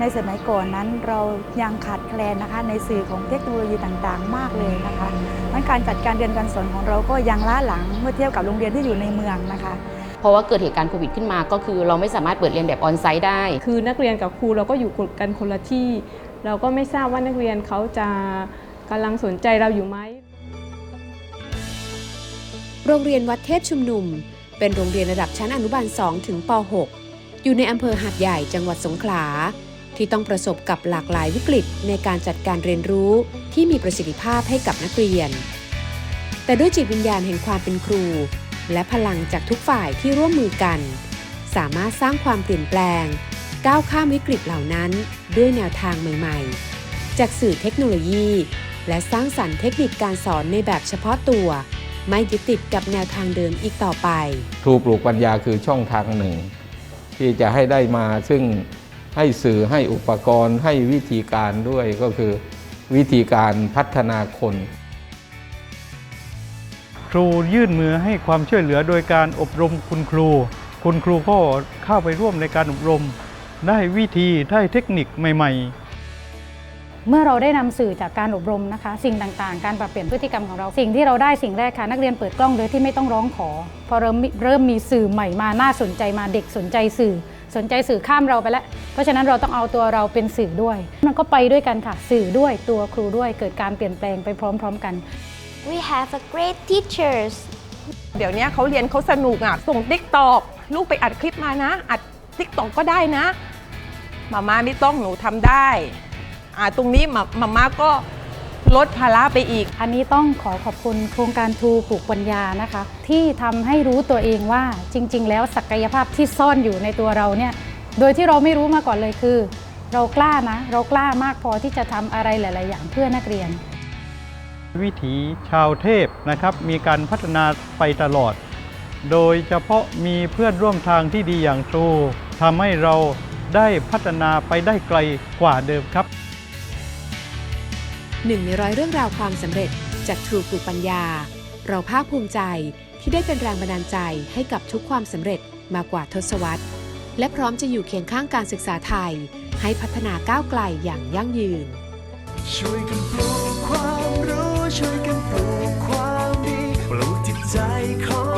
ในสมัยก่อนนั้นเรายังขาดแคลนนะคะ ในสื่อของเทคโนโลยีต่างๆ มากเลยนะคะมันการจัดการเรียนการสอนของเราก็ยังล้าหลังเมื่อเทียบกับโรงเรียนที่อยู่ในเมืองนะคะเพราะว่าเกิดเหตุการณ์โควิดขึ้นมาก็คือเราไม่สามารถเปิดเรียนแบบออนไซต์ได้ คือนักเรียนกับครูเราก็อยู่กันคนละที่ เราก็ไม่ทราบว่านักเรียนเขาจะกำลังสนใจเราอยู่ไหม โรงเรียนวัดเทพชุมนุม เป็นโรงเรียนระดับชั้นอนุบาล 2 ถึงป .6 อยู่ในอำเภอหาดใหญ่จังหวัดสงขลา ที่ต้องประสบกับหลากหลายวิกฤตในการจัดการเรียนรู้ที่มีประสิทธิภาพให้กับนักเรียน แต่ด้วยจิตวิญญาณแห่งความเป็นครู และพลังจากทุกฝ่ายที่ร่วมมือกัน สามารถสร้างความเปลี่ยนแปลง ก้าวข้ามวิกฤตเหล่านั้น ด้วยแนวทางใหม่ๆ จากสื่อเทคโนโลยี และสร้างสรรค์เทคนิคการสอนในแบบเฉพาะตัว ไม่ยึดติดกับแนวทางเดิมอีกต่อไปครูปลูกปัญญาคือช่องทางหนึ่ง ที่จะให้ได้มาซึ่ง ให้สื่อให้อุปกรณ์ ให้วิธีการด้วยก็คือวิธีการพัฒนาคน ครูยื่นมือให้ความช่วยเหลือโดยการอบรมคุณครู คุณครูก็เข้าไปร่วมในการอบรม ได้วิธีได้เทคนิคใหม่ ๆเมื่อเราได้นำสื่อจากการอบรมนะคะ สิ่งต่างๆ การปรับเปลี่ยนพฤติกรรมของเรา สิ่งที่เราได้สิ่งแรกค่ะ นักเรียนเปิดกล้องโดยที่ไม่ต้องร้องขอ พอเริ่มเริ่มมีสื่อใหม่มาน่าสนใจมาเด็กสนใจสื่อ สนใจสื่อข้ามเราไปแล้ว เพราะฉะนั้นเราต้องเอาตัวเราเป็นสื่อด้วย มันก็ไปด้วยกันค่ะ สื่อด้วยตัวครูด้วยเกิดการเปลี่ยนแปลงไปพร้อม ๆ กัน We have a great teachers เดี๋ยวนี้เขาเรียนเขาสนุกอะ ส่งติ๊กตอกลูกไปอัดคลิปมานะ อัดติ๊กตอกก็ได้นะมาม่าไม่ต้องหนูทำได้ อ่าตรงนี้มามาม่าก็ ลดภาระไปอีก อันนี้ต้องขอขอบคุณโครงการทูปลูกปัญญานะคะ ที่ทำให้รู้ตัวเองว่าจริง ๆ แล้วศักยภาพที่ซ่อนอยู่ในตัวเราเนี่ยโดยที่เราไม่รู้มาก่อนเลยคือ เรากล้านะ เรากล้ามากพอที่จะทำอะไรหลาย ๆ อย่างเพื่อนักเรียน วิถีชาวเทพนะครับมีการพัฒนาไปตลอด โดยเฉพาะมีเพื่อนร่วมทางที่ดีอย่างครูทำให้เราได้พัฒนาไปได้ไกลกว่าเดิมครับ หนึ่งในร้อยเรื่องราวความสำเร็จจากทรูปลูกปัญญา เราภาคภูมิใจที่ได้เป็นแรงบันดาลใจให้กับทุกความสำเร็จมากกว่าทศวรรษ และพร้อมจะอยู่เคียงข้างการศึกษาไทย ให้พัฒนาก้าวไกลอย่างยั่งยืน ช่วยกันปลูกความรู้ ช่วยกันปลูกความดี ปลูกจิตใจของ